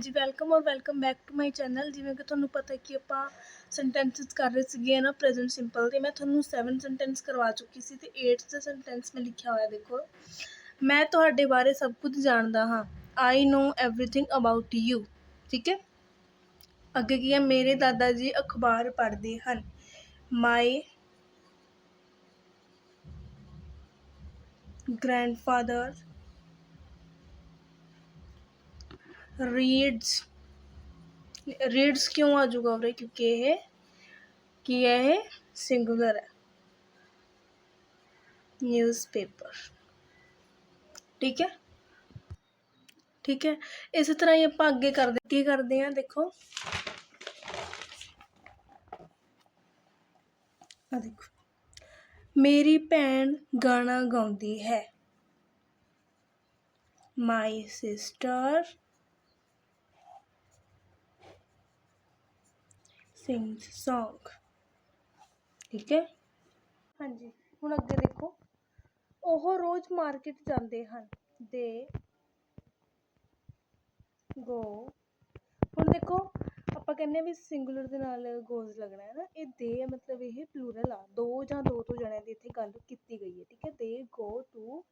ਹਾਂਜੀ ਵੈਲਕਮ ਔਰ welcome back to my channel ਜਿਵੇਂ ਕਿ ਤੁਹਾਨੂੰ ਪਤਾ ਕਿ ਆਪਾਂ ਸੈਂਟੈਂਸਸ ਕਰ ਰਹੇ ਸੀਗੇ ਨਾ ਪ੍ਰੈਜ਼ੈਂਟ ਸਿੰਪਲ ਤੇ ਮੈਂ ਤੁਹਾਨੂੰ 7 ਸੈਂਟੈਂਸ ਕਰਵਾ ਚੁੱਕੀ ਸੀ ਤੇ 8th ਦਾ ਸੈਂਟੈਂਸ ਮੈਂ ਲਿਖਿਆ ਹੋਇਆ ਦੇਖੋ। ਮੈਂ ਤੁਹਾਡੇ ਬਾਰੇ ਸਭ ਕੁਝ ਜਾਣਦਾ ਹਾਂ। I know everything about you ਠੀਕ ਹੈ? ਅੱਗੇ ਕੀ ਹੈ? ਮੇਰੇ ਦਾਦਾ ਜੀ ਅਖਬਾਰ ਪੜ੍ਹਦੇ ਹਨ। ਮਾਈ grandfather reads reads ਕਿਉਂ ਆ ਜਾਊਗਾ ਉਰੇ ਕਿਉਂਕਿ ਇਹ ਕੀ ਹੈ ਇਹ ਸਿੰਗੂਲਰ ਹੈ ਨਿਊਜ਼ਪੇਪਰ ਠੀਕ ਹੈ ਠੀਕ ਹੈ ਇਸੇ ਤਰ੍ਹਾਂ ਹੀ ਆਪਾਂ ਅੱਗੇ ਕਰਦੇ ਕੀ ਕਰਦੇ ਹਾਂ ਦੇਖੋ ਆ ਦੇਖੋ ਮੇਰੀ ਭੈਣ ਗਾਣਾ ਗਾਉਂਦੀ ਹੈ ਮਾਈ ਸਿਸਟਰ ਸਿੰਗਸ ਸੌਂਗ ਠੀਕ ਹੈ? ਹਾਂਜੀ ਹੁਣ ਅੱਗੇ ਦੇਖੋ। ਉਹ ਰੋਜ਼ ਮਾਰਕੀਟ ਜਾਂਦੇ ਹਨ। ਦੇ ਗੋ ਹੁਣ ਦੇਖੋ ਆਪਾਂ ਕਹਿੰਦੇ ਵੀ ਸਿੰਗੂਲਰ ਦੇ ਨਾਲ ਗੋਜ਼ ਲੱਗਣਾ ਹੈ ਨਾ। ਇਹ ਦੇ ਮਤਲਬ ਇਹ ਪਲੂਰਲ ਆ। ਦੋ ਜਾਂ ਦੋ ਤੋਂ ਜਣਿਆਂ ਦੀ ਇੱਥੇ ਗੱਲ ਕੀਤੀ ਗਈ ਹੈ ਠੀਕ ਹੈ? ਦੇ ਗੋ ਟੂ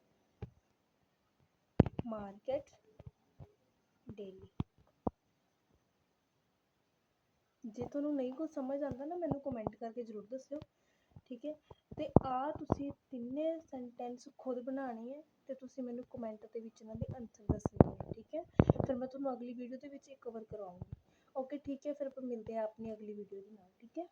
ਮਾਰਕੀਟ ਡੇਲੀ ਜੇ ਤੁਹਾਨੂੰ ਨਹੀਂ ਕੁਝ ਸਮਝ ਆਉਂਦਾ ਨਾ, ਮੈਨੂੰ ਕਮੈਂਟ ਕਰਕੇ ਜ਼ਰੂਰ ਦੱਸਿਓ, ਠੀਕ ਹੈ? ਤੇ ਆ ਤੁਸੀਂ ਤਿੰਨੇ ਸੈਂਟੈਂਸ ਖੁਦ ਬਣਾਉਣੇ ਹੈ ਤੇ ਤੁਸੀਂ ਮੈਨੂੰ ਕਮੈਂਟ ਦੇ ਵਿੱਚ ਇਹਨਾਂ ਦੇ ਆਨਸਰ ਦੱਸਣੇ ਹੈ ਠੀਕ ਹੈ? ਫਿਰ ਮੈਂ ਤੁਹਾਨੂੰ ਅਗਲੀ ਵੀਡੀਓ ਦੇ ਵਿੱਚ ਕਵਰ ਕਰਵਾਉਂਗੀ ਓਕੇ ਠੀਕ ਹੈ? ਫਿਰ ਆਪਾਂ ਮਿਲਦੇ ਹਾਂ ਆਪਣੀ ਅਗਲੀ ਵੀਡੀਓ ਦੇ ਨਾਲ, ਠੀਕ ਹੈ?